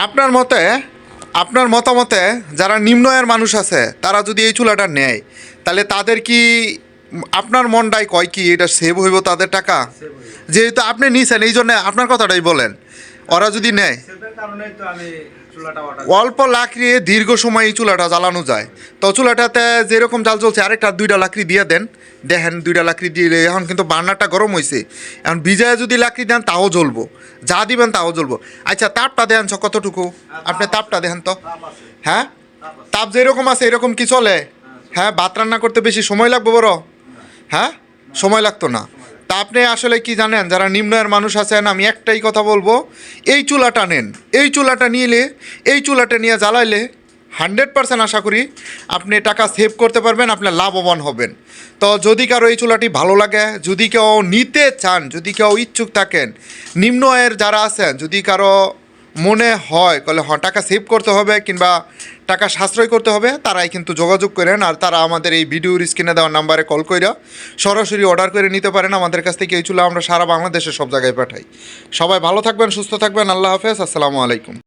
আপনার মতে আপনার মতামতে যারা নিম্নয়ের মানুষ আছে তারা যদি এই চুলাটা নেয় তাহলে তাদের কি আপনার মনটাই কয় কি এটা সেভ হইব তাদের টাকা? যেহেতু আপনি নিছেন এই জন্য আপনার কথাটাই বলেন। ওরা যদি নেয়। অল্প লাকড়ি দীর্ঘ সময় এই চুলাটা জ্বালানো যায়। তো চুলাটাতে যেরকম জাল চলছে আরেকটা দুইটা লাকড়ি দিয়ে দেন। দেখেন দুইটা লাকড়ি দিলে এখন কিন্তু বার্নারটা গরম হয়েছে এখন ভিজায় যদি লাকড়ি দেন তাও জ্বলবো। যা দিবেন তাও জ্বলবো। আচ্ছা তাপটা দেন ছ কতটুকু? আপনি তাপটা দেখেন তো। হ্যাঁ? তাপ তাপ যেরকম আছে এরকম কি চলে। হ্যাঁ ভাত রান্না করতে বেশি সময় লাগবে বড়? হ্যাঁ? সময় লাগতো না। তা আপনি আসলে কি জানেন? যারা নিম্নয়ের মানুষ আছেন, আমি একটাই কথা বলব, এই চুলাটা নেন। এই চুলাটা নিলে, এই চুলাটা নিয়ে জ্বালাইলে হান্ড্রেড পার্সেন্ট আশা করি আপনি টাকা সেভ করতে পারবেন আপনার লাভবান হবেন। তো যদি কারও এই চুলাটি ভালো লাগে, যদি কেউ নিতে চান, যদি কেউ ইচ্ছুক থাকেন নিম্ন আয়ের যারা আছেন, যদি কারও মনে হয়, কলে হ্যাঁ টাকা সেভ করতে হবে কিংবা টাকা সাশ্রয় করতে হবে, তারাই কিন্তু যোগাযোগ করেন আর তারা আমাদের এই ভিডিওর স্ক্রিনে দেওয়া নাম্বারে কল কইরা সরাসরি অর্ডার করে নিতে পারেন। আমাদের কাছ থেকে এই চুলা আমরা সারা বাংলাদেশে সব জায়গায় পাঠাই। সবাই ভালো থাকবেন, সুস্থ থাকবেন, আল্লাহ হাফেজ, আসসালামু আলাইকুম।